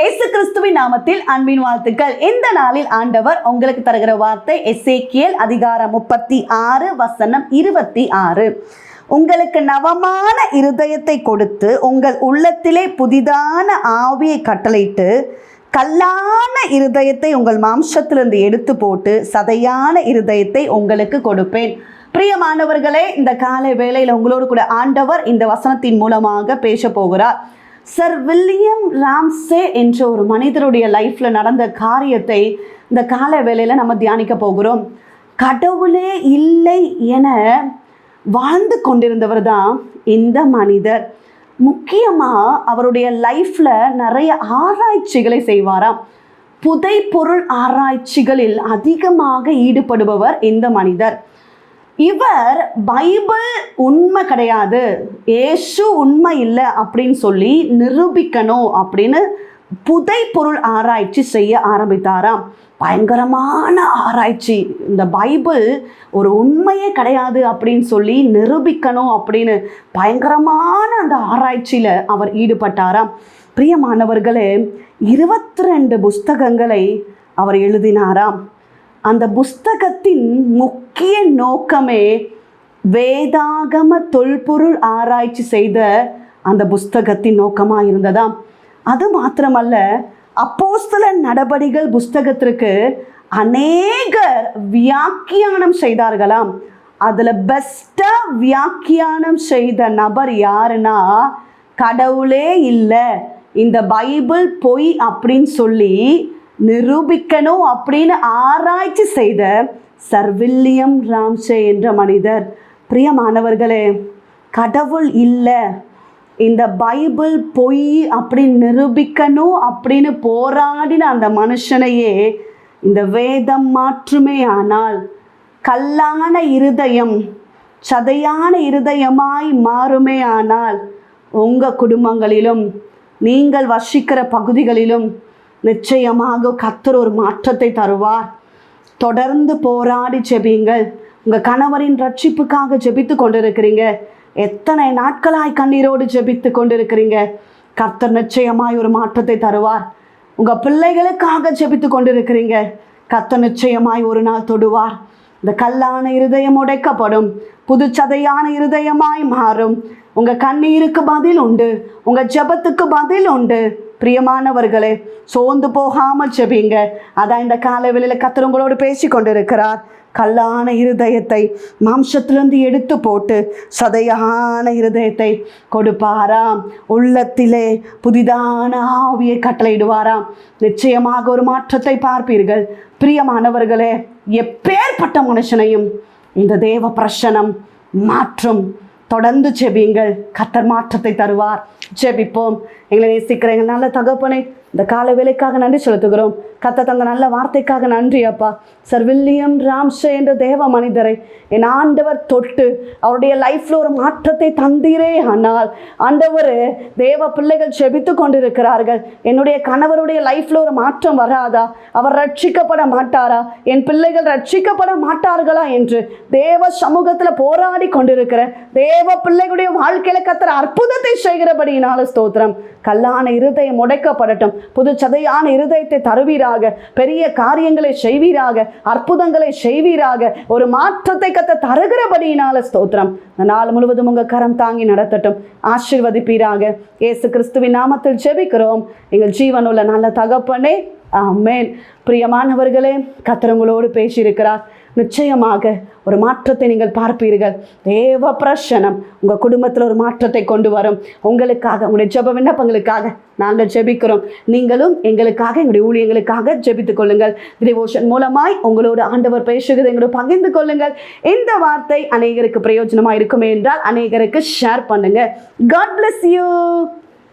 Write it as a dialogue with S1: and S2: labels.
S1: இயேசு கிறிஸ்துவின் நாமத்தில் அன்பின் வாழ்த்துக்கள். இந்த நாளில் ஆண்டவர் உங்களுக்கு தருகிற வார்த்தை எசேக்கியேல் அதிகாரம் முப்பத்தி ஆறு வசனம் இருபத்தி ஆறு. உங்களுக்கு நவமான இருதயத்தை கொடுத்து உங்கள் உள்ளத்திலே புதிதான ஆவியை கட்டளையிட்டு கல்லான இருதயத்தை உங்கள் மாம்சத்திலிருந்து எடுத்து போட்டு சதையான இருதயத்தை உங்களுக்கு கொடுப்பேன். பிரியமானவர்களே இந்த காலை வேளையில் உங்களோடு கூட ஆண்டவர் இந்த வசனத்தின் மூலமாக பேச போகிறார். சர் வில்லியம் ராம்சே என்ற ஒரு மனிதருடைய லைஃப்பில் நடந்த காரியத்தை இந்த கால வேலையில் நம்ம தியானிக்க போகிறோம். கடவுளே இல்லை என வாழ்ந்து கொண்டிருந்தவர் தான் இந்த மனிதர். முக்கியமாக அவருடைய லைஃப்பில் நிறைய ஆராய்ச்சிகளை செய்வாராம். புதை பொருள் ஆராய்ச்சிகளில் அதிகமாக ஈடுபடுபவர் இந்த மனிதர். இவர் பைபிள் உண்மை கிடையாது. ஏசு உண்மை இல்லை அப்படின்னு சொல்லி நிரூபிக்கணும் அப்படின்னு புதை பொருள் ஆராய்ச்சி செய்ய ஆரம்பித்தாராம். பயங்கரமான ஆராய்ச்சி. இந்த பைபிள் ஒரு உண்மையே கிடையாது அப்படின்னு சொல்லி நிரூபிக்கணும் அப்படின்னு பயங்கரமான அந்த ஆராய்ச்சியில் அவர் ஈடுபட்டாராம். பிரியமானவர்களே இருபத்தி ரெண்டு புஸ்தகங்களை அவர் எழுதினாராம். அந்த புஸ்தகத்தின் முக்கிய நோக்கமே வேதாகம தொல்பொருள் ஆராய்ச்சி செய்த அந்த புஸ்தகத்தின் நோக்கமாக இருந்ததாம் அது மாத்திரமல்ல அப்போஸ்தல நடபடிகள் புஸ்தகத்திற்கு அநேகர் வியாக்கியானம் செய்தார்களாம். அதில் பெஸ்ட்டாக வியாக்கியானம் செய்த நபர் யாருன்னா கடவுளே இல்லை இந்த பைபிள் பொய் அப்படின்னு சொல்லி நிரூபிக்கணும் அப்படின்னு ஆராய்ச்சி செய்த சர் வில்லியம் ராம்சே என்ற மனிதர். பிரியமானவர்களே கடவுள் இல்லை. இந்த பைபிள் பொய் அப்படின்னு நிரூபிக்கணும் அப்படின்னு போராடின அந்த மனுஷனையே இந்த வேதம் மாற்றுமே ஆனால் கல்லான இருதயம் சதையான இருதயமாய் மாறுமே ஆனால் உங்கள் குடும்பங்களிலும் நீங்கள் வசிக்கிற பகுதிகளிலும் நிச்சயமாக கத்தர் ஒரு மாற்றத்தை தருவார். தொடர்ந்து போராடி ஜெபியுங்கள். உங்கள் கணவரின் ரட்சிப்புக்காக ஜெபித்து கொண்டிருக்கிறீங்க. எத்தனை நாட்களாய் கண்ணீரோடு ஜெபித்து கொண்டிருக்கிறீங்க. கர்த்தர் நிச்சயமாய் ஒரு மாற்றத்தை தருவார். உங்கள் பிள்ளைகளுக்காக ஜெபித்து கொண்டிருக்கிறீங்க. கர்த்தர் நிச்சயமாய் ஒரு நாள் தொடுவார். இந்த கல்லான இருதயம் உடைக்கப்படும். புதுச்சதையான இருதயமாய் மாறும். உங்கள் கண்ணீருக்கு பதில் உண்டு. உங்கள் ஜெபத்துக்கு பதில் உண்டு. பிரியமானவர்களே சோர்ந்து போகாமல் செபிங்க அதான் இந்த காலவெளியில் கத்தர் உங்களோடு பேசி கொண்டிருக்கிறார் கல்லான இருதயத்தை மாம்சத்திலிருந்து எடுத்து போட்டு சதையான இருதயத்தை கொடுப்பாராம். உள்ளத்திலே புதிதான ஆவியை கட்டளையிடுவாராம். நிச்சயமாக ஒரு மாற்றத்தை பார்ப்பீர்கள். பிரியமானவர்களே எப்பேற்பட்ட மனுஷனையும் இந்த தேவ பிரசனம் மாற்றும். தொடர்ந்து ஜெபியுங்கள் கத்தர் மாற்றத்தை தருவார். ஜெபிப்போம் எங்களை நேசிக்கிற எங்கள் நல்ல தகப்பனை இந்த கால வேலைக்காக நன்றி செலுத்துகிறோம். கத்த தந்த நல்ல வார்த்தைக்காக நன்றி அப்பா. சர் வில்லியம் ராம்ஷே என்ற தேவ மனிதரை என் ஆண்டவர் தொட்டு அவருடைய லைஃப்பில் ஒரு மாற்றத்தை தந்தீரே ஆனால் ஆண்டவர் தேவ பிள்ளைகள் செபித்து கொண்டிருக்கிறார்கள். என்னுடைய கணவருடைய லைஃப்பில் ஒரு மாற்றம் வராதா? அவர் ரட்சிக்கப்பட மாட்டாரா? என் பிள்ளைகள் ரட்சிக்கப்பட மாட்டார்களா என்று தேவ சமூகத்தில் போராடி கொண்டிருக்கிற தேவ பிள்ளைகளுடைய வாழ்க்கையில கத்துற அற்புதத்தை செய்கிறபடியினால ஸ்தோத்திரம். கல்லான இருதயம் உடைக்கப்படட்டும். புது சதையான இருதயத்தை தருவீராக பெரிய காரியங்களை செய்வீராக அற்புதங்களை செய்வீராக ஒரு மாற்றத்தை கத்த தருகிறபடியினால ஸ்தோத்திரம். நாள் முழுவதும் உங்க கரம் தாங்கி நடத்தட்டும். ஆசீர்வதிப்பீராக. இயேசு கிறிஸ்துவின் நாமத்தில் ஜெபிக்கிறோம். எங்கள் ஜீவனுள்ள நல்ல தகப்பனே ஆமேன். பிரியமானவர்களே கத்திரங்களோடு பேசியிருக்கிறார். நிச்சயமாக ஒரு மாற்றத்தை நீங்கள் பார்ப்பீர்கள். தேவ பிரசனம் உங்கள் குடும்பத்தில் ஒரு மாற்றத்தை கொண்டு வரும். உங்களுக்காக உங்களுடைய ஜெப விண்ணப்பங்களுக்காக நாங்கள் ஜெபிக்கிறோம். நீங்களும் எங்களுக்காக எங்களுடைய ஊழியங்களுக்காக ஜெபித்துக் கொள்ளுங்கள். டிவோஷன் மூலமாய் உங்களோட ஆண்டவர் பேசுகிறது எங்களோட பகிர்ந்து கொள்ளுங்கள். இந்த வார்த்தை அநேகருக்கு பிரயோஜனமாக இருக்குமே என்றால் அநேகருக்கு ஷேர் பண்ணுங்கள் காட் பிளஸ் யூ